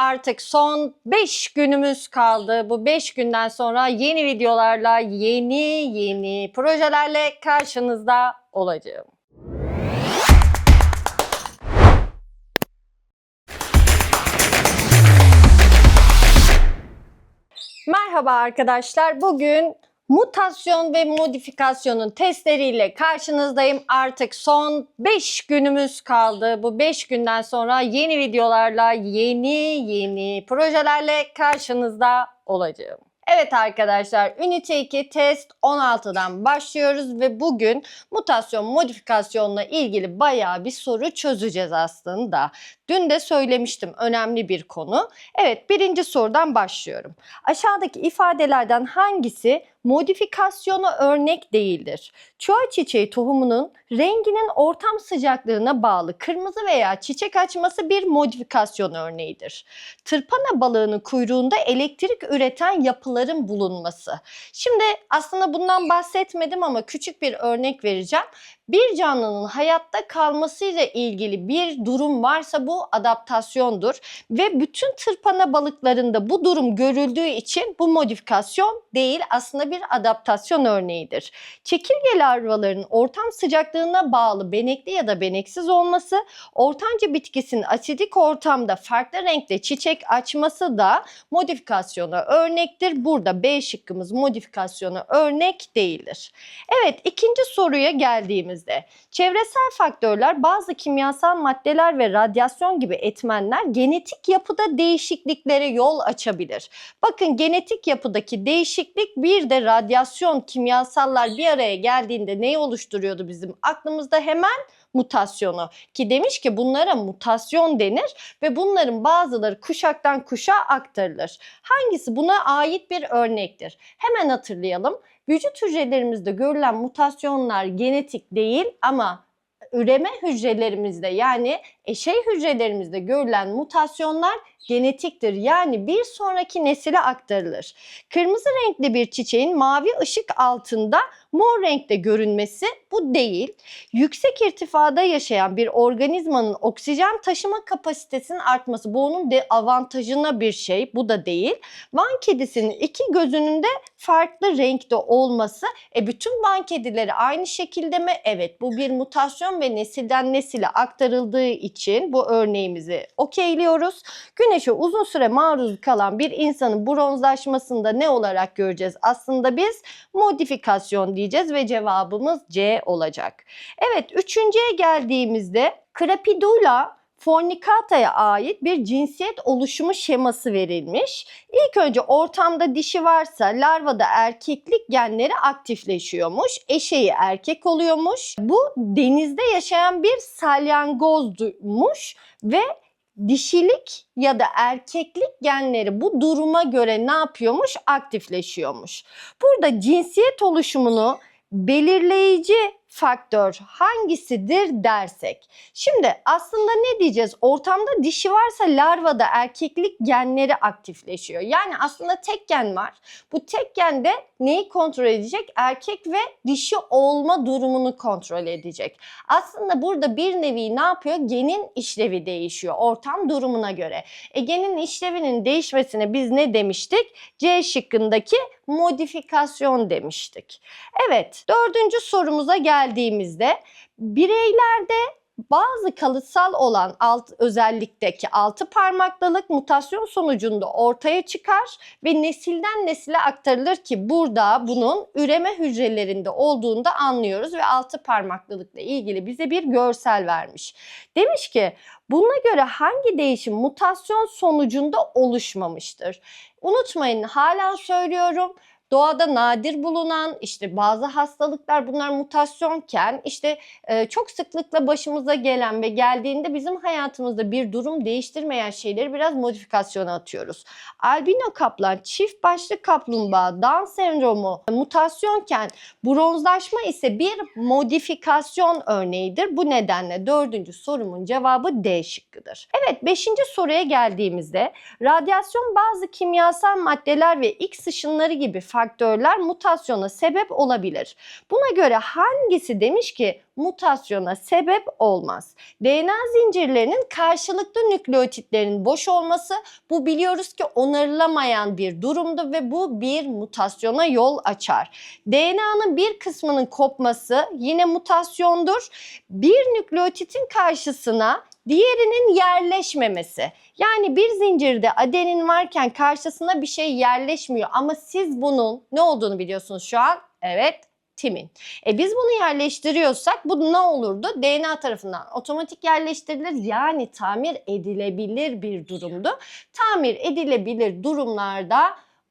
Artık son 5 günümüz kaldı. Bu 5 günden sonra yeni videolarla, yeni yeni projelerle karşınızda olacağım. Merhaba arkadaşlar. Bugün mutasyon ve modifikasyonun testleriyle karşınızdayım. Artık son 5 günümüz kaldı. Bu 5 günden sonra yeni videolarla, yeni yeni projelerle karşınızda olacağım. Evet arkadaşlar, Unity 2 test 16'dan başlıyoruz ve bugün mutasyon modifikasyonla ilgili bayağı bir soru çözeceğiz aslında. Dün de söylemiştim önemli bir konu. Evet birinci sorudan başlıyorum. Aşağıdaki ifadelerden hangisi modifikasyona örnek değildir? Çuha çiçeği tohumunun renginin ortam sıcaklığına bağlı kırmızı veya çiçek açması bir modifikasyon örneğidir. Tırpana balığının kuyruğunda elektrik üreten yapıların bulunması. Şimdi aslında bundan bahsetmedim ama küçük bir örnek vereceğim. Bir canlının hayatta kalmasıyla ilgili bir durum varsa bu adaptasyondur ve bütün tırpana balıklarında bu durum görüldüğü için bu modifikasyon değil aslında bir adaptasyon örneğidir. Çekirge larvalarının ortam sıcaklığına bağlı benekli ya da beneksiz olması, ortanca bitkisinin asidik ortamda farklı renkte çiçek açması da modifikasyona örnektir. Burada B şıkkımız modifikasyona örnek değildir. Evet ikinci soruya geldiğimizde çevresel faktörler bazı kimyasal maddeler ve radyasyon gibi etmenler genetik yapıda değişikliklere yol açabilir. Bakın genetik yapıdaki değişiklik bir de radyasyon kimyasallar bir araya geldiğinde neyi oluşturuyordu bizim aklımızda hemen mutasyonu ki demiş ki bunlara mutasyon denir ve bunların bazıları kuşaktan kuşağa aktarılır. Hangisi buna ait bir örnektir? Hemen hatırlayalım. Vücut hücrelerimizde görülen mutasyonlar genetik değil ama üreme hücrelerimizde yani eşey hücrelerimizde görülen mutasyonlar genetiktir. Yani bir sonraki nesile aktarılır. Kırmızı renkli bir çiçeğin mavi ışık altında mor renkte görünmesi bu değil. Yüksek irtifada yaşayan bir organizmanın oksijen taşıma kapasitesinin artması bu onun de avantajına bir şey. Bu da değil. Van kedisinin iki gözünün de farklı renkte olması. E bütün van kedileri aynı şekilde mi? Evet bu bir mutasyon ve nesilden nesile aktarıldığı için bu örneğimizi okeyliyoruz. Güneşe uzun süre maruz kalan bir insanın bronzlaşmasında ne olarak göreceğiz? Aslında biz modifikasyon diyeceğiz ve cevabımız C olacak. Evet üçüncüye geldiğimizde Crapidula fornicata'ya ait bir cinsiyet oluşumu şeması verilmiş. İlk önce ortamda dişi varsa larvada erkeklik genleri aktifleşiyormuş. Eşeği erkek oluyormuş. Bu denizde yaşayan bir salyangozmuş ve dişilik ya da erkeklik genleri bu duruma göre ne yapıyormuş? Aktifleşiyormuş. Burada cinsiyet oluşumunu belirleyici faktör hangisidir dersek. Şimdi aslında ne diyeceğiz? Ortamda dişi varsa larvada erkeklik genleri aktifleşiyor. Yani aslında tek gen var. Bu tek gen de neyi kontrol edecek? Erkek ve dişi olma durumunu kontrol edecek. Aslında burada bir nevi ne yapıyor? Genin işlevi değişiyor ortam durumuna göre. E genin işlevinin değişmesine biz ne demiştik? C şıkkındaki modifikasyon demiştik. Evet dördüncü sorumuza geldiğimizde bireylerde bazı kalıtsal olan alt özellikteki altı parmaklılık mutasyon sonucunda ortaya çıkar ve nesilden nesile aktarılır ki burada bunun üreme hücrelerinde olduğunu da anlıyoruz ve altı parmaklılıkla ilgili bize bir görsel vermiş. Demiş ki buna göre hangi değişim mutasyon sonucunda oluşmamıştır? Unutmayın hala söylüyorum doğada nadir bulunan işte bazı hastalıklar bunlar mutasyonken işte e, çok sıklıkla başımıza gelen ve geldiğinde bizim hayatımızda bir durum değiştirmeyen şeyleri biraz modifikasyona atıyoruz. Albino kaplan, çift başlı kaplumbağa, Down sendromu mutasyonken bronzlaşma ise bir modifikasyon örneğidir. Bu nedenle dördüncü sorumun cevabı D şıkkıdır. Evet beşinci soruya geldiğimizde radyasyon bazı kimyasal maddeler ve X ışınları gibi farklı faktörler mutasyona sebep olabilir. Buna göre hangisi demiş ki mutasyona sebep olmaz? DNA zincirlerinin karşılıklı nükleotitlerin boş olması bu biliyoruz ki onarılamayan bir durumdu ve bu bir mutasyona yol açar. DNA'nın bir kısmının kopması yine mutasyondur. Bir nükleotitin karşısına diğerinin yerleşmemesi. Yani bir zincirde adenin varken karşısına bir şey yerleşmiyor ama siz bunun ne olduğunu biliyorsunuz şu an. Evet, timin. E biz bunu yerleştiriyorsak bu ne olurdu? DNA tarafından otomatik yerleştirilir yani tamir edilebilir bir durumdu. Tamir edilebilir durumlarda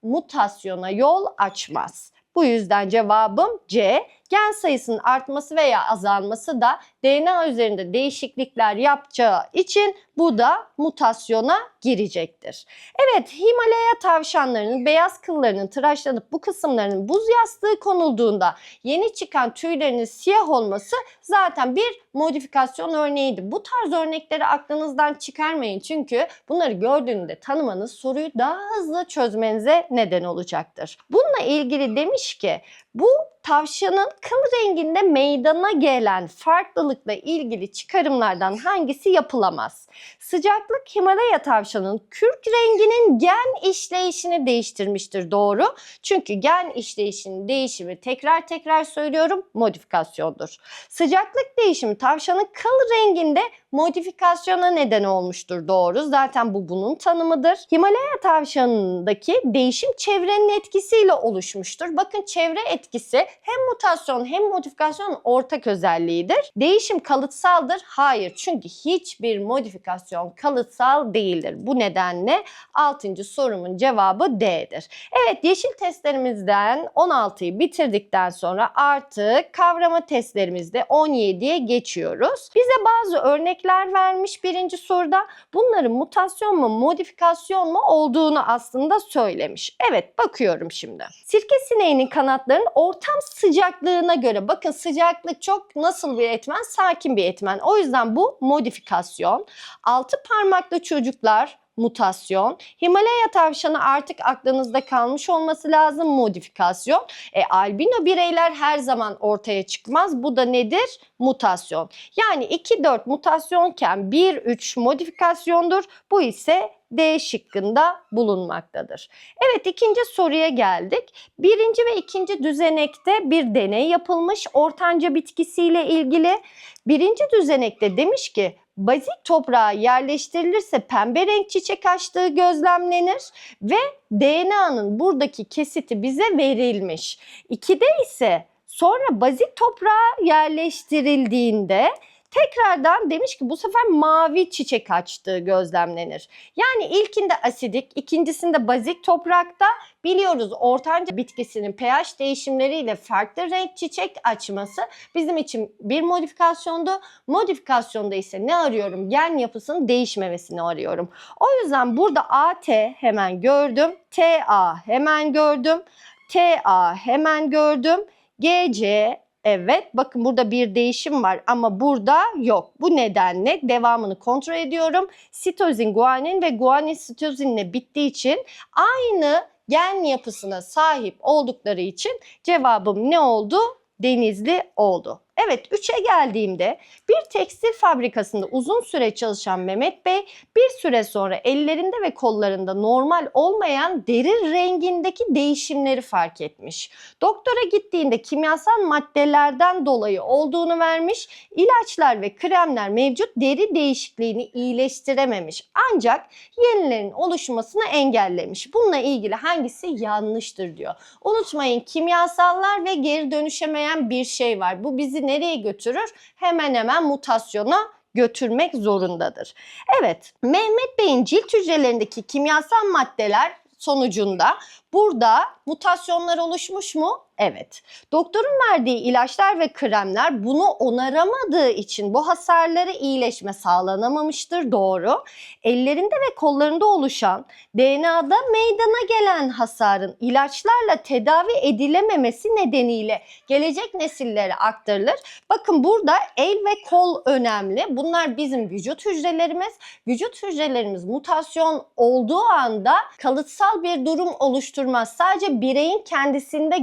mutasyona yol açmaz. Bu yüzden cevabım C. Gen sayısının artması veya azalması da DNA üzerinde değişiklikler yapacağı için bu da mutasyona girecektir. Evet, Himalaya tavşanlarının beyaz kıllarının tıraşlanıp bu kısımlarının buz yastığı konulduğunda yeni çıkan tüylerinin siyah olması zaten bir modifikasyon örneğiydi. Bu tarz örnekleri aklınızdan çıkarmayın çünkü bunları gördüğünde tanımanız soruyu daha hızlı çözmenize neden olacaktır. Bununla ilgili demiş ki bu tavşanın kıl renginde meydana gelen farklılıkla ilgili çıkarımlardan hangisi yapılamaz? Sıcaklık Himalaya tavşanın kürk renginin gen işleyişini değiştirmiştir. Doğru. Çünkü gen işleyişinin değişimi tekrar tekrar söylüyorum modifikasyondur. Sıcaklık değişimi tavşanın kıl renginde modifikasyona neden olmuştur. Doğru. Zaten bu bunun tanımıdır. Himalaya tavşanındaki değişim çevrenin etkisiyle oluşmuştur. Bakın çevre etkisi hem mutasyon hem modifikasyon ortak özelliğidir. Değişim kalıtsaldır. Hayır. Çünkü hiçbir modifikasyon kalıtsal değildir. Bu nedenle 6. sorumun cevabı D'dir. Evet yeşil testlerimizden 16'yı bitirdikten sonra artık kavrama testlerimizde 17'ye geçiyoruz. Bize bazı örnekler vermiş birinci soruda. Bunların mutasyon mu modifikasyon mu olduğunu aslında söylemiş. Evet bakıyorum şimdi. Sirke sineğinin kanatlarının ortam sıcaklığına göre bakın sıcaklık çok nasıl bir etmen? Sakin bir etmen. O yüzden bu modifikasyon. Altı parmaklı çocuklar mutasyon. Himalaya tavşanı artık aklınızda kalmış olması lazım modifikasyon. E, albino bireyler her zaman ortaya çıkmaz. Bu da nedir? Mutasyon. Yani 2-4 mutasyonken 1-3 modifikasyondur. Bu ise D şıkkında bulunmaktadır. Evet ikinci soruya geldik. Birinci ve ikinci düzenekte bir deney yapılmış ortanca bitkisiyle ilgili. Birinci düzenekte demiş ki bazik toprağa yerleştirilirse pembe renk çiçek açtığı gözlemlenir ve DNA'nın buradaki kesiti bize verilmiş. İkide ise sonra bazik toprağa yerleştirildiğinde tekrardan demiş ki bu sefer mavi çiçek açtığı gözlemlenir. Yani ilkinde asidik, ikincisinde bazik toprakta biliyoruz ortanca bitkisinin pH değişimleriyle farklı renk çiçek açması bizim için bir modifikasyondu. Modifikasyonda ise ne arıyorum? Gen yapısının değişmemesini arıyorum. O yüzden burada AT hemen gördüm. TA hemen gördüm. TA hemen gördüm. GC Evet bakın burada bir değişim var ama burada yok. Bu nedenle devamını kontrol ediyorum. Sitozin, guanin ve guanin sitozinle bittiği için aynı gen yapısına sahip oldukları için cevabım ne oldu? Denizli oldu. Evet 3'e geldiğimde bir tekstil fabrikasında uzun süre çalışan Mehmet Bey bir süre sonra ellerinde ve kollarında normal olmayan deri rengindeki değişimleri fark etmiş. Doktora gittiğinde kimyasal maddelerden dolayı olduğunu vermiş. İlaçlar ve kremler mevcut deri değişikliğini iyileştirememiş. Ancak yenilerin oluşmasını engellemiş. Bununla ilgili hangisi yanlıştır diyor. Unutmayın kimyasallar ve geri dönüşemeyen bir şey var. Bu bizi nereye götürür? Hemen hemen mutasyona götürmek zorundadır. Evet, Mehmet Bey'in cilt hücrelerindeki kimyasal maddeler sonucunda burada mutasyonlar oluşmuş mu? Evet. Doktorun verdiği ilaçlar ve kremler bunu onaramadığı için bu hasarları iyileşme sağlanamamıştır. Doğru. Ellerinde ve kollarında oluşan DNA'da meydana gelen hasarın ilaçlarla tedavi edilememesi nedeniyle gelecek nesillere aktarılır. Bakın burada el ve kol önemli. Bunlar bizim vücut hücrelerimiz. Vücut hücrelerimiz mutasyon olduğu anda kalıtsal bir durum oluşturmaz. Sadece bireyin kendisinde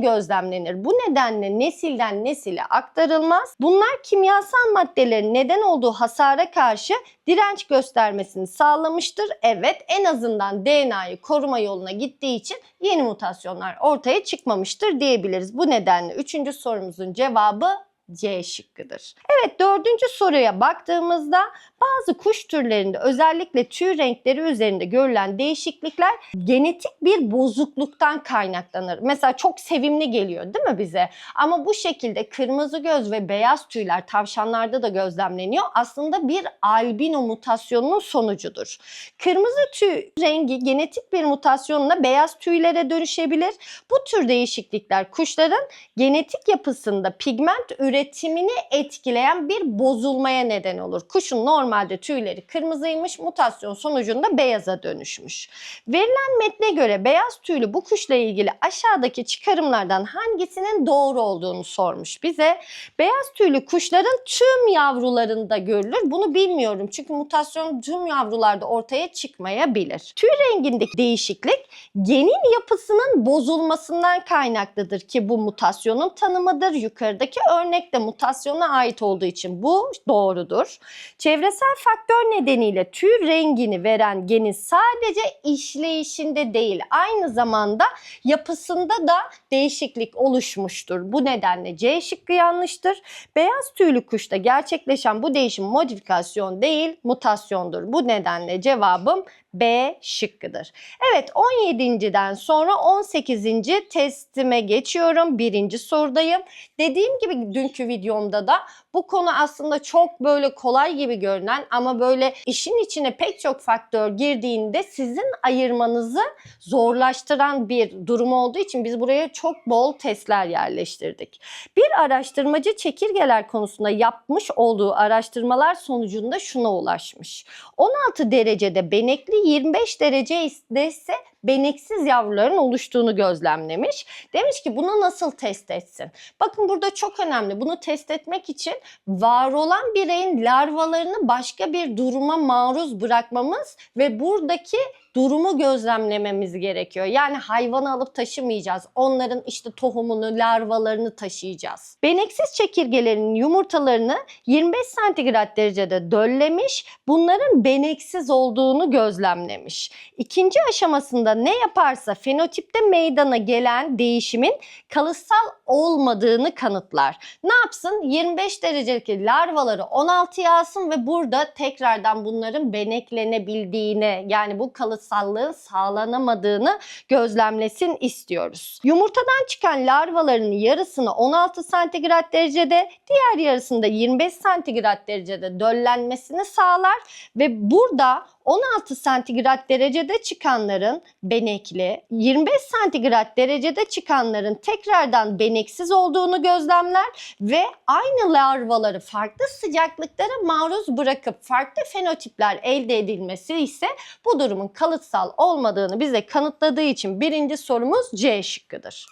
gözlemlenir. Bu nedenle nesilden nesile aktarılmaz. Bunlar kimyasal maddelerin neden olduğu hasara karşı direnç göstermesini sağlamıştır. Evet en azından DNA'yı koruma yoluna gittiği için yeni mutasyonlar ortaya çıkmamıştır diyebiliriz. Bu nedenle üçüncü sorumuzun cevabı C şıkkıdır. Evet dördüncü soruya baktığımızda bazı kuş türlerinde özellikle tüy renkleri üzerinde görülen değişiklikler genetik bir bozukluktan kaynaklanır. Mesela çok sevimli geliyor değil mi bize? Ama bu şekilde kırmızı göz ve beyaz tüyler tavşanlarda da gözlemleniyor. Aslında bir albino mutasyonunun sonucudur. Kırmızı tüy rengi genetik bir mutasyonla beyaz tüylere dönüşebilir. Bu tür değişiklikler kuşların genetik yapısında pigment üretimini etkileyen bir bozulmaya neden olur. Kuşun normalde tüyleri kırmızıymış, mutasyon sonucunda beyaza dönüşmüş. Verilen metne göre beyaz tüylü bu kuşla ilgili aşağıdaki çıkarımlardan hangisinin doğru olduğunu sormuş bize. Beyaz tüylü kuşların tüm yavrularında görülür. Bunu bilmiyorum çünkü mutasyon tüm yavrularda ortaya çıkmayabilir. Tüy rengindeki değişiklik genin yapısının bozulmasından kaynaklıdır ki bu mutasyonun tanımıdır. Yukarıdaki örnek de mutasyona ait olduğu için bu doğrudur. Çevresel faktör nedeniyle tüy rengini veren genin sadece işleyişinde değil aynı zamanda yapısında da değişiklik oluşmuştur. Bu nedenle C şıkkı yanlıştır. Beyaz tüylü kuşta gerçekleşen bu değişim modifikasyon değil mutasyondur. Bu nedenle cevabım B şıkkıdır. Evet 17.den sonra 18. testime geçiyorum. Birinci sorudayım. Dediğim gibi dünkü videomda da bu konu aslında çok böyle kolay gibi görünen ama böyle işin içine pek çok faktör girdiğinde sizin ayırmanızı zorlaştıran bir durum olduğu için biz buraya çok bol testler yerleştirdik. Bir araştırmacı çekirgeler konusunda yapmış olduğu araştırmalar sonucunda şuna ulaşmış. 16 derecede benekli 25 derece ise beneksiz yavruların oluştuğunu gözlemlemiş. Demiş ki bunu nasıl test etsin? Bakın burada çok önemli. Bunu test etmek için var olan bireyin larvalarını başka bir duruma maruz bırakmamız ve buradaki durumu gözlemlememiz gerekiyor. Yani hayvanı alıp taşımayacağız. Onların işte tohumunu, larvalarını taşıyacağız. Beneksiz çekirgelerin yumurtalarını 25 santigrat derecede döllemiş, bunların beneksiz olduğunu gözlemlemiş. İkinci aşamasında ne yaparsa fenotipte meydana gelen değişimin kalıtsal olmadığını kanıtlar. Ne yapsın? 25 derecedeki larvaları 16'ya alsın ve burada tekrardan bunların beneklenebildiğini yani bu kalıtsallığın sağlanamadığını gözlemlesin istiyoruz. Yumurtadan çıkan larvaların yarısını 16 santigrat derecede, diğer yarısında 25 santigrat derecede döllenmesini sağlar ve burada 16 santigrat derecede çıkanların benekli, 25 santigrat derecede çıkanların tekrardan beneksiz olduğunu gözlemler ve aynı larvaları farklı sıcaklıklara maruz bırakıp farklı fenotipler elde edilmesi ise bu durumun kalıtsal olmadığını bize kanıtladığı için birinci sorumuz C şıkkıdır.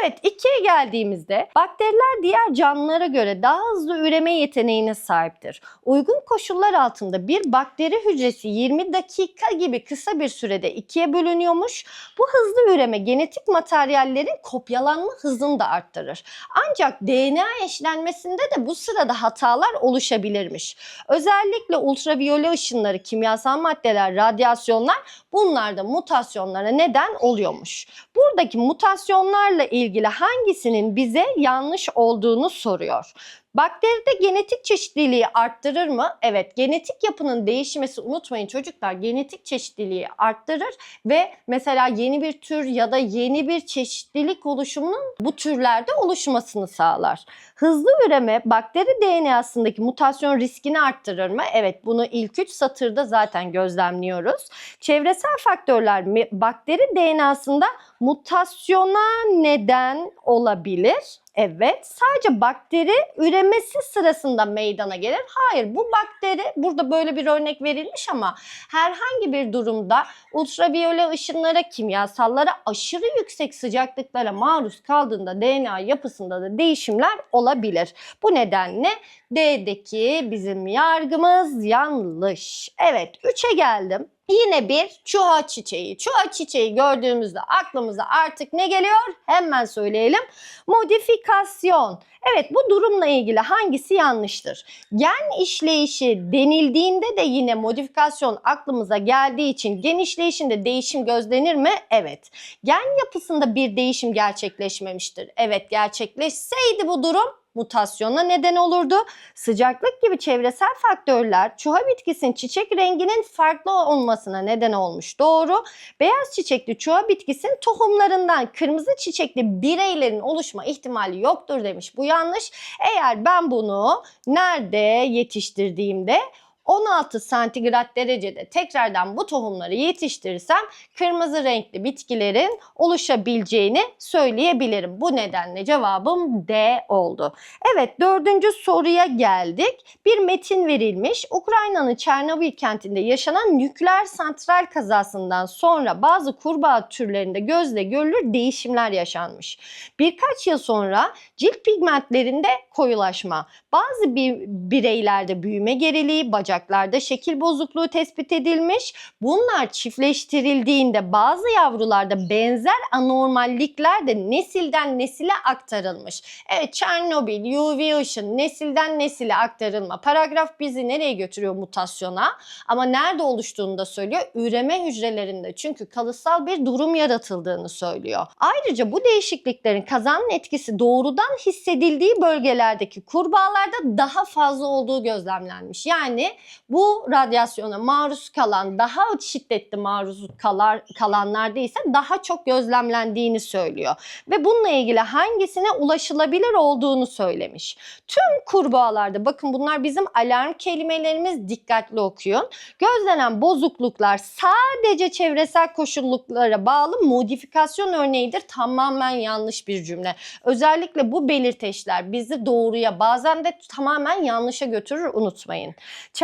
Evet ikiye geldiğimizde bakteriler diğer canlılara göre daha hızlı üreme yeteneğine sahiptir. Uygun koşullar altında bir bakteri hücresi 20 dakika gibi kısa bir sürede ikiye bölünüyormuş. Bu hızlı üreme genetik materyallerin kopyalanma hızını da arttırır. Ancak DNA eşlenmesinde de bu sırada hatalar oluşabilirmiş. Özellikle ultraviyole ışınları, kimyasal maddeler, radyasyonlar bunlar da mutasyonlara neden oluyormuş. Buradaki mutasyonlarla ilgili hangisinin bize yanlış olduğunu soruyor. Bakteride genetik çeşitliliği arttırır mı? Evet, genetik yapının değişmesi unutmayın çocuklar genetik çeşitliliği arttırır ve mesela yeni bir tür ya da yeni bir çeşitlilik oluşumunun bu türlerde oluşmasını sağlar. Hızlı üreme bakteri DNA'sındaki mutasyon riskini arttırır mı? Evet, bunu ilk 3 satırda zaten gözlemliyoruz. Çevresel faktörler bakteri DNA'sında Mutasyona neden olabilir. Evet, sadece bakteri üremesi sırasında meydana gelir. Hayır, bu bakteri burada böyle bir örnek verilmiş ama herhangi bir durumda ultraviyole ışınlara, kimyasallara, aşırı yüksek sıcaklıklara maruz kaldığında DNA yapısında da değişimler olabilir. Bu nedenle D'deki bizim yargımız yanlış. Evet, 3'e geldim. Yine bir çuha çiçeği. Çuha çiçeği gördüğümüzde aklımıza artık ne geliyor? Hemen söyleyelim. Modifikasyon. Evet bu durumla ilgili hangisi yanlıştır? Gen işleyişi denildiğinde de yine modifikasyon aklımıza geldiği için gen işleyişinde değişim gözlenir mi? Evet. Gen yapısında bir değişim gerçekleşmemiştir. Evet gerçekleşseydi bu durum mutasyona neden olurdu. Sıcaklık gibi çevresel faktörler çuha bitkisinin çiçek renginin farklı olmasına neden olmuş. Doğru. Beyaz çiçekli çuha bitkisinin tohumlarından kırmızı çiçekli bireylerin oluşma ihtimali yoktur demiş. Bu yanlış. Eğer ben bunu nerede yetiştirdiğimde 16 santigrat derecede tekrardan bu tohumları yetiştirirsem kırmızı renkli bitkilerin oluşabileceğini söyleyebilirim. Bu nedenle cevabım D oldu. Evet dördüncü soruya geldik. Bir metin verilmiş. Ukrayna'nın Çernobil kentinde yaşanan nükleer santral kazasından sonra bazı kurbağa türlerinde gözle görülür değişimler yaşanmış. Birkaç yıl sonra cilt pigmentlerinde koyulaşma, bazı bir bireylerde büyüme geriliği, bacaklarda şekil bozukluğu tespit edilmiş. Bunlar çiftleştirildiğinde bazı yavrularda benzer anormallikler de nesilden nesile aktarılmış. Evet Çernobil, UV ışın nesilden nesile aktarılma. Paragraf bizi nereye götürüyor mutasyona? Ama nerede oluştuğunu da söylüyor. Üreme hücrelerinde çünkü kalıtsal bir durum yaratıldığını söylüyor. Ayrıca bu değişikliklerin kazanın etkisi doğrudan hissedildiği bölgelerdeki kurbağalarda daha fazla olduğu gözlemlenmiş. Yani bu radyasyona maruz kalan, daha şiddetli maruz kalar, kalanlarda ise daha çok gözlemlendiğini söylüyor. Ve bununla ilgili hangisine ulaşılabilir olduğunu söylemiş. Tüm kurbağalarda bakın bunlar bizim alarm kelimelerimiz dikkatli okuyun. Gözlenen bozukluklar sadece çevresel koşulluklara bağlı modifikasyon örneğidir. Tamamen yanlış bir cümle. Özellikle bu belirteçler bizi doğruya bazen de tamamen yanlışa götürür unutmayın.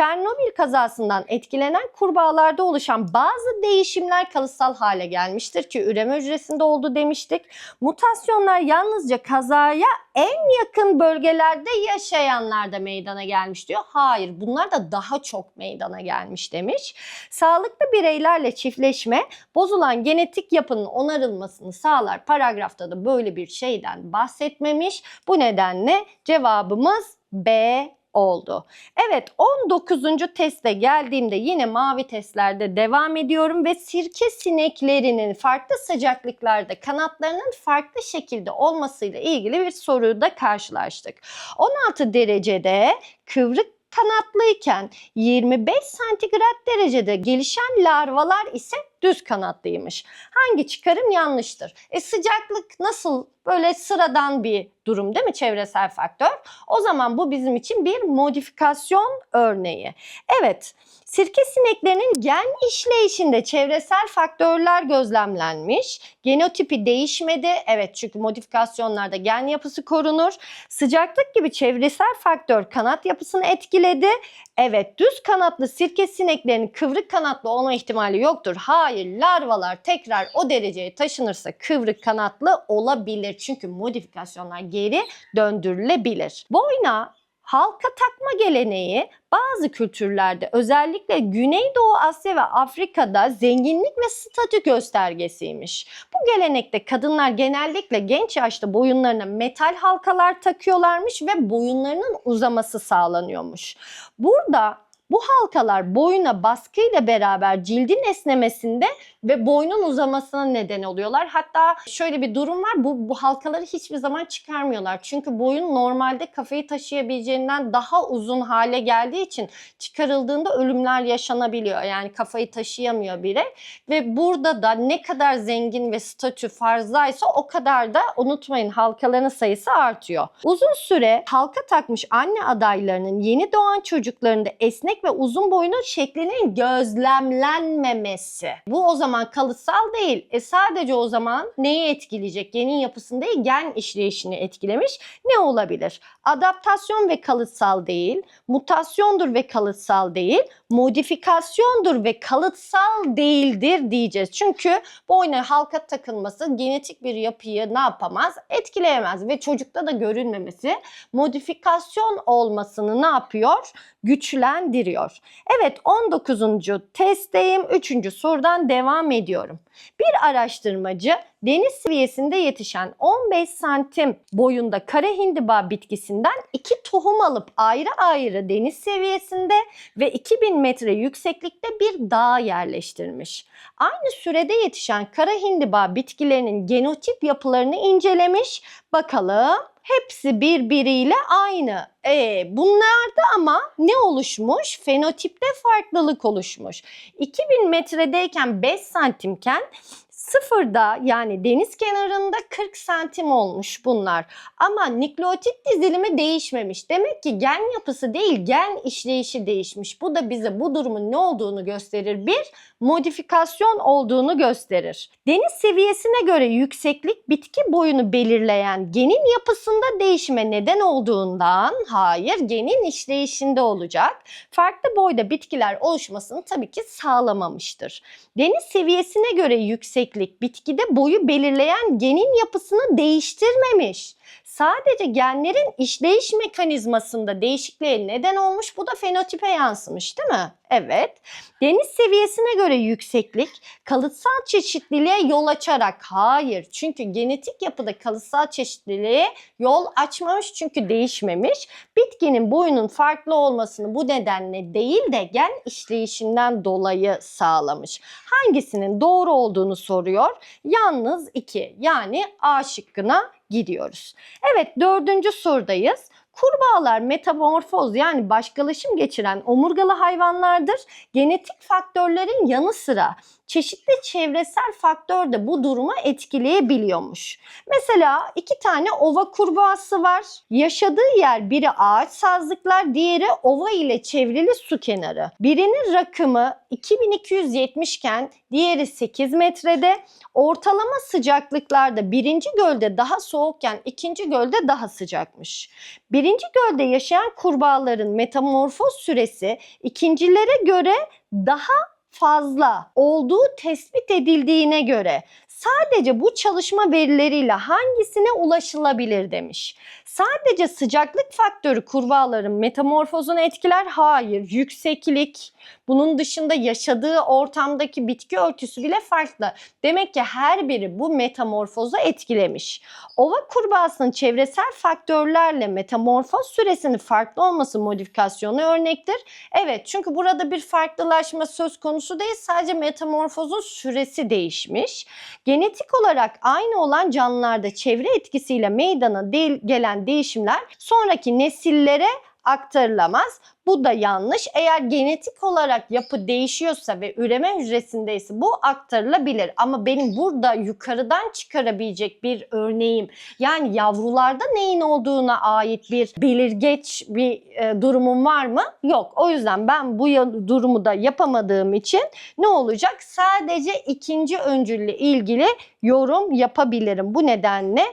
Çernobil kazasından etkilenen kurbağalarda oluşan bazı değişimler kalıtsal hale gelmiştir ki üreme hücresinde oldu demiştik. Mutasyonlar yalnızca kazaya en yakın bölgelerde yaşayanlarda meydana gelmiş diyor. Hayır bunlar da daha çok meydana gelmiş demiş. Sağlıklı bireylerle çiftleşme bozulan genetik yapının onarılmasını sağlar. Paragrafta da böyle bir şeyden bahsetmemiş. Bu nedenle cevabımız B oldu. Evet 19. teste geldiğimde yine mavi testlerde devam ediyorum ve sirke sineklerinin farklı sıcaklıklarda kanatlarının farklı şekilde olmasıyla ilgili bir soruda karşılaştık. 16 derecede kıvrık kanatlıyken 25 santigrat derecede gelişen larvalar ise düz kanatlıymış. Hangi çıkarım yanlıştır? E sıcaklık nasıl böyle sıradan bir durum değil mi çevresel faktör? O zaman bu bizim için bir modifikasyon örneği. Evet sirke sineklerinin gen işleyişinde çevresel faktörler gözlemlenmiş. Genotipi değişmedi. Evet çünkü modifikasyonlarda gen yapısı korunur. Sıcaklık gibi çevresel faktör kanat yapısını etkiledi. Evet düz kanatlı sirke sineklerinin kıvrık kanatlı olma ihtimali yoktur. Hayır larvalar tekrar o dereceye taşınırsa kıvrık kanatlı olabilir. Çünkü modifikasyonlar geri döndürülebilir. Boyna halka takma geleneği bazı kültürlerde özellikle Güneydoğu Asya ve Afrika'da zenginlik ve statü göstergesiymiş. Bu gelenekte kadınlar genellikle genç yaşta boyunlarına metal halkalar takıyorlarmış ve boyunlarının uzaması sağlanıyormuş. Burada bu halkalar boyuna baskıyla beraber cildin esnemesinde ve boynun uzamasına neden oluyorlar. Hatta şöyle bir durum var. Bu, bu halkaları hiçbir zaman çıkarmıyorlar. Çünkü boyun normalde kafayı taşıyabileceğinden daha uzun hale geldiği için çıkarıldığında ölümler yaşanabiliyor. Yani kafayı taşıyamıyor biri. Ve burada da ne kadar zengin ve statü fazlaysa o kadar da unutmayın halkaların sayısı artıyor. Uzun süre halka takmış anne adaylarının yeni doğan çocuklarında esnek yüksek ve uzun boyunun şeklinin gözlemlenmemesi. Bu o zaman kalıtsal değil. E sadece o zaman neyi etkileyecek? Genin yapısını değil, gen işleyişini etkilemiş. Ne olabilir? Adaptasyon ve kalıtsal değil, mutasyondur ve kalıtsal değil, modifikasyondur ve kalıtsal değildir diyeceğiz. Çünkü boyna halka takılması genetik bir yapıyı ne yapamaz? Etkileyemez ve çocukta da görülmemesi modifikasyon olmasını ne yapıyor? Güçlendiriyor. Evet 19. testteyim. 3. sorudan devam ediyorum. Bir araştırmacı deniz seviyesinde yetişen 15 santim boyunda kara hindiba bitkisinden iki tohum alıp ayrı ayrı deniz seviyesinde ve 2000 metre yükseklikte bir dağa yerleştirmiş. Aynı sürede yetişen kara hindiba bitkilerinin genotip yapılarını incelemiş. Bakalım hepsi birbiriyle aynı. E, bunlarda ama ne oluşmuş? Fenotipte farklılık oluşmuş. 2000 metredeyken 5 santimken sıfırda yani deniz kenarında 40 santim olmuş bunlar. Ama nükleotit dizilimi değişmemiş. Demek ki gen yapısı değil gen işleyişi değişmiş. Bu da bize bu durumun ne olduğunu gösterir. Bir modifikasyon olduğunu gösterir. Deniz seviyesine göre yükseklik bitki boyunu belirleyen genin yapısında değişime neden olduğundan hayır genin işleyişinde olacak. Farklı boyda bitkiler oluşmasını tabii ki sağlamamıştır. Deniz seviyesine göre yükseklik bitkide boyu belirleyen genin yapısını değiştirmemiş. Sadece genlerin işleyiş mekanizmasında değişikliğe neden olmuş. Bu da fenotipe yansımış değil mi? Evet. Deniz seviyesine göre yükseklik kalıtsal çeşitliliğe yol açarak hayır. Çünkü genetik yapıda kalıtsal çeşitliliğe yol açmamış çünkü değişmemiş. Bitkinin boyunun farklı olmasını bu nedenle değil de gen işleyişinden dolayı sağlamış. Hangisinin doğru olduğunu soruyor. Yalnız 2 yani A şıkkına gidiyoruz. Evet dördüncü sorudayız. Kurbağalar metamorfoz yani başkalaşım geçiren omurgalı hayvanlardır. Genetik faktörlerin yanı sıra çeşitli çevresel faktör de bu durumu etkileyebiliyormuş. Mesela iki tane ova kurbağası var. Yaşadığı yer biri ağaç sazlıklar, diğeri ova ile çevrili su kenarı. Birinin rakımı 2270 iken diğeri 8 metrede. Ortalama sıcaklıklarda birinci gölde daha soğukken ikinci gölde daha sıcakmış. Birinci gölde yaşayan kurbağaların metamorfoz süresi ikincilere göre daha fazla olduğu tespit edildiğine göre sadece bu çalışma verileriyle hangisine ulaşılabilir demiş. Sadece sıcaklık faktörü kurbağaların metamorfozunu etkiler? Hayır. Yükseklik, bunun dışında yaşadığı ortamdaki bitki örtüsü bile farklı. Demek ki her biri bu metamorfozu etkilemiş. Ova kurbağasının çevresel faktörlerle metamorfoz süresinin farklı olması modifikasyonu örnektir. Evet çünkü burada bir farklılaşma söz konusu değil sadece metamorfozun süresi değişmiş. Genetik olarak aynı olan canlılarda çevre etkisiyle meydana değil, gelen değişimler sonraki nesillere aktarılamaz. Bu da yanlış. Eğer genetik olarak yapı değişiyorsa ve üreme hücresindeyse bu aktarılabilir. Ama benim burada yukarıdan çıkarabilecek bir örneğim yani yavrularda neyin olduğuna ait bir belirgeç bir e, durumum var mı? Yok. O yüzden ben bu durumu da yapamadığım için ne olacak? Sadece ikinci öncülle ilgili yorum yapabilirim. Bu nedenle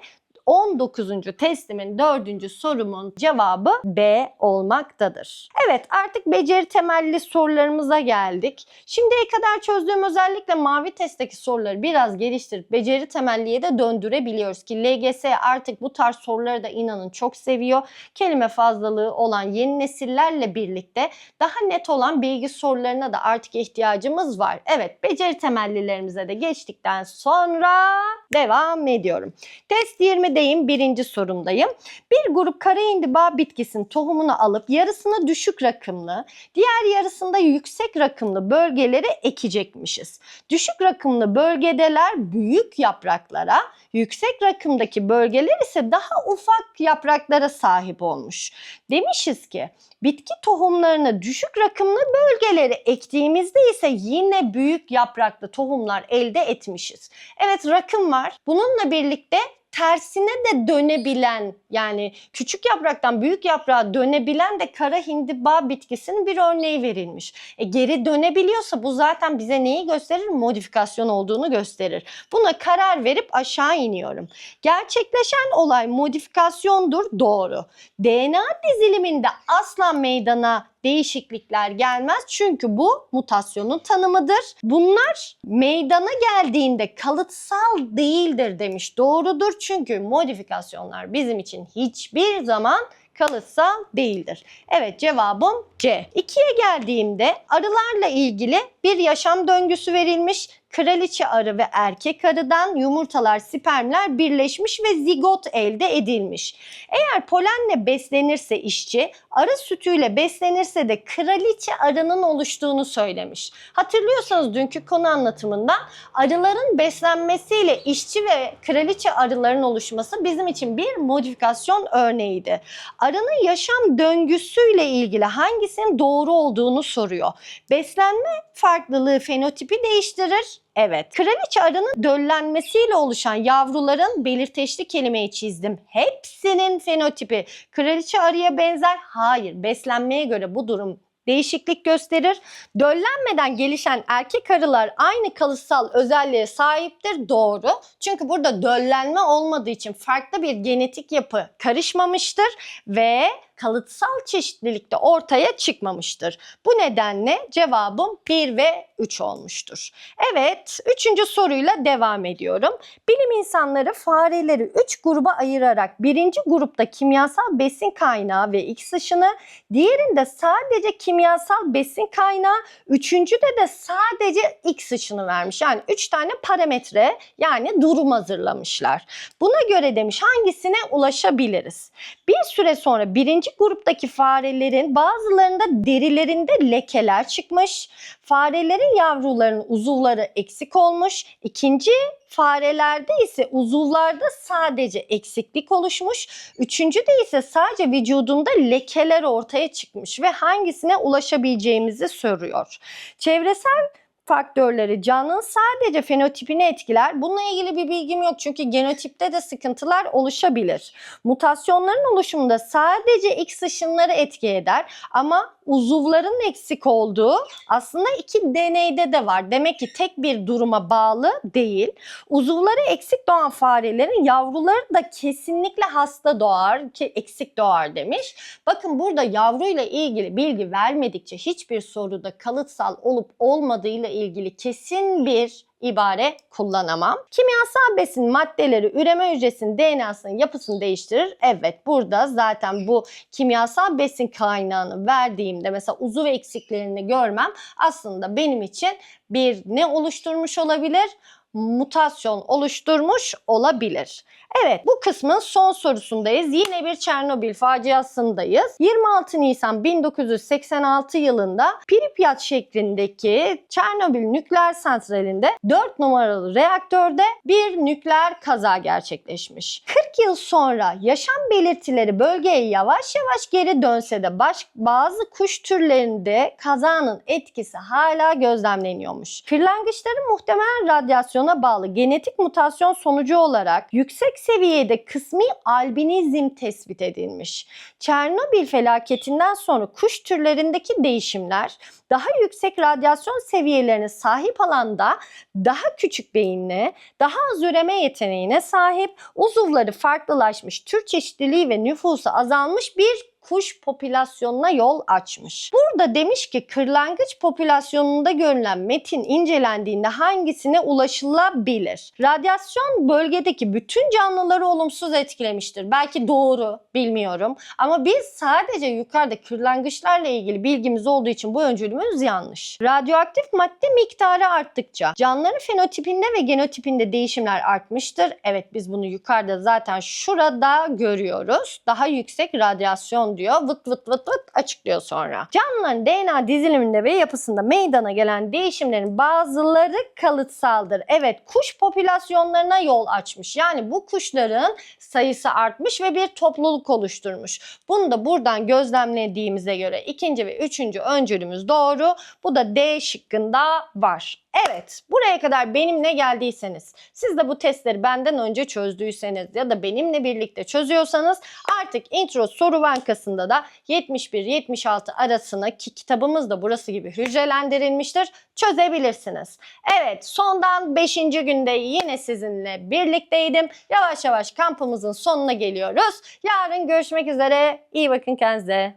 19. testimin 4. sorumun cevabı B olmaktadır. Evet artık beceri temelli sorularımıza geldik. Şimdiye kadar çözdüğüm özellikle mavi testteki soruları biraz geliştirip beceri temelliye de döndürebiliyoruz ki LGS artık bu tarz soruları da inanın çok seviyor. Kelime fazlalığı olan yeni nesillerle birlikte daha net olan bilgi sorularına da artık ihtiyacımız var. Evet beceri temellilerimize de geçtikten sonra devam ediyorum. Test 20 deyim birinci sorumdayım. Bir grup kara indiba bitkisinin tohumunu alıp yarısını düşük rakımlı, diğer yarısında yüksek rakımlı bölgelere ekecekmişiz. Düşük rakımlı bölgedeler büyük yapraklara, yüksek rakımdaki bölgeler ise daha ufak yapraklara sahip olmuş. Demişiz ki bitki tohumlarını düşük rakımlı bölgelere ektiğimizde ise yine büyük yapraklı tohumlar elde etmişiz. Evet rakım var. Bununla birlikte tersine de dönebilen yani küçük yapraktan büyük yaprağa dönebilen de kara hindiba bitkisinin bir örneği verilmiş. E, geri dönebiliyorsa bu zaten bize neyi gösterir? Modifikasyon olduğunu gösterir. Buna karar verip aşağı iniyorum. Gerçekleşen olay modifikasyondur doğru. DNA diziliminde asla meydana değişiklikler gelmez çünkü bu mutasyonun tanımıdır. Bunlar meydana geldiğinde kalıtsal değildir demiş. Doğrudur çünkü modifikasyonlar bizim için hiçbir zaman kalıtsal değildir. Evet cevabım C. 2'ye geldiğimde arılarla ilgili bir yaşam döngüsü verilmiş. Kraliçe arı ve erkek arıdan yumurtalar, spermler birleşmiş ve zigot elde edilmiş. Eğer polenle beslenirse işçi, arı sütüyle beslenirse de kraliçe arının oluştuğunu söylemiş. Hatırlıyorsanız dünkü konu anlatımında arıların beslenmesiyle işçi ve kraliçe arıların oluşması bizim için bir modifikasyon örneğiydi. Arının yaşam döngüsüyle ilgili hangisinin doğru olduğunu soruyor. Beslenme farklılığı fenotipi değiştirir. Evet. Kraliçe arının döllenmesiyle oluşan yavruların belirteçli kelimeyi çizdim. Hepsinin fenotipi kraliçe arıya benzer. Hayır. Beslenmeye göre bu durum değişiklik gösterir. Döllenmeden gelişen erkek arılar aynı kalıtsal özelliğe sahiptir. Doğru. Çünkü burada döllenme olmadığı için farklı bir genetik yapı karışmamıştır ve kalıtsal çeşitlilik de ortaya çıkmamıştır. Bu nedenle cevabım 1 ve 3 olmuştur. Evet, üçüncü soruyla devam ediyorum. Bilim insanları fareleri 3 gruba ayırarak birinci grupta kimyasal besin kaynağı ve X ışını, diğerinde sadece kimyasal besin kaynağı, üçüncüde de sadece X ışını vermiş. Yani 3 tane parametre yani durum hazırlamışlar. Buna göre demiş hangisine ulaşabiliriz? Bir süre sonra birinci gruptaki farelerin bazılarında derilerinde lekeler çıkmış. Farelerin yavrularının uzuvları eksik olmuş. İkinci farelerde ise uzuvlarda sadece eksiklik oluşmuş. Üçüncüde ise sadece vücudunda lekeler ortaya çıkmış ve hangisine ulaşabileceğimizi soruyor. Çevresel faktörleri canlının sadece fenotipini etkiler. Bununla ilgili bir bilgim yok çünkü genotipte de sıkıntılar oluşabilir. Mutasyonların oluşumunda sadece X ışınları etki eder ama uzuvların eksik olduğu aslında iki deneyde de var. Demek ki tek bir duruma bağlı değil. Uzuvları eksik doğan farelerin yavruları da kesinlikle hasta doğar ki eksik doğar demiş. Bakın burada yavruyla ilgili bilgi vermedikçe hiçbir soruda kalıtsal olup olmadığıyla ilgili kesin bir ibare kullanamam. Kimyasal besin maddeleri üreme hücresinin DNA'sının yapısını değiştirir. Evet burada zaten bu kimyasal besin kaynağını verdiğimde mesela uzuv eksiklerini görmem aslında benim için bir ne oluşturmuş olabilir? mutasyon oluşturmuş olabilir. Evet bu kısmın son sorusundayız. Yine bir Çernobil faciasındayız. 26 Nisan 1986 yılında Pripyat şeklindeki Çernobil nükleer santralinde 4 numaralı reaktörde bir nükleer kaza gerçekleşmiş. 40 yıl sonra yaşam belirtileri bölgeye yavaş yavaş geri dönse de baş, bazı kuş türlerinde kazanın etkisi hala gözlemleniyormuş. Kırlangıçların muhtemelen radyasyona bağlı genetik mutasyon sonucu olarak yüksek seviyede kısmi albinizm tespit edilmiş. Çernobil felaketinden sonra kuş türlerindeki değişimler daha yüksek radyasyon seviyelerine sahip alanda daha küçük beyinli, daha az üreme yeteneğine sahip, uzuvları farklılaşmış, tür çeşitliliği ve nüfusu azalmış bir kuş popülasyonuna yol açmış. Burada demiş ki kırlangıç popülasyonunda görülen metin incelendiğinde hangisine ulaşılabilir? Radyasyon bölgedeki bütün canlıları olumsuz etkilemiştir. Belki doğru bilmiyorum ama biz sadece yukarıda kırlangıçlarla ilgili bilgimiz olduğu için bu öncülümüz yanlış. Radyoaktif madde miktarı arttıkça canlıların fenotipinde ve genotipinde değişimler artmıştır. Evet biz bunu yukarıda zaten şurada görüyoruz. Daha yüksek radyasyon diyor. Vıt vıt vıt vıt açıklıyor sonra. Canlıların DNA diziliminde ve yapısında meydana gelen değişimlerin bazıları kalıtsaldır. Evet kuş popülasyonlarına yol açmış. Yani bu kuşların sayısı artmış ve bir topluluk oluşturmuş. Bunu da buradan gözlemlediğimize göre ikinci ve üçüncü öncülümüz doğru. Bu da D şıkkında var. Evet, buraya kadar benimle geldiyseniz, siz de bu testleri benden önce çözdüyseniz ya da benimle birlikte çözüyorsanız artık intro soru bankasında da 71-76 arasına ki kitabımız da burası gibi hücrelendirilmiştir çözebilirsiniz. Evet, sondan 5. günde yine sizinle birlikteydim. Yavaş yavaş kampımızın sonuna geliyoruz. Yarın görüşmek üzere. İyi bakın kendinize.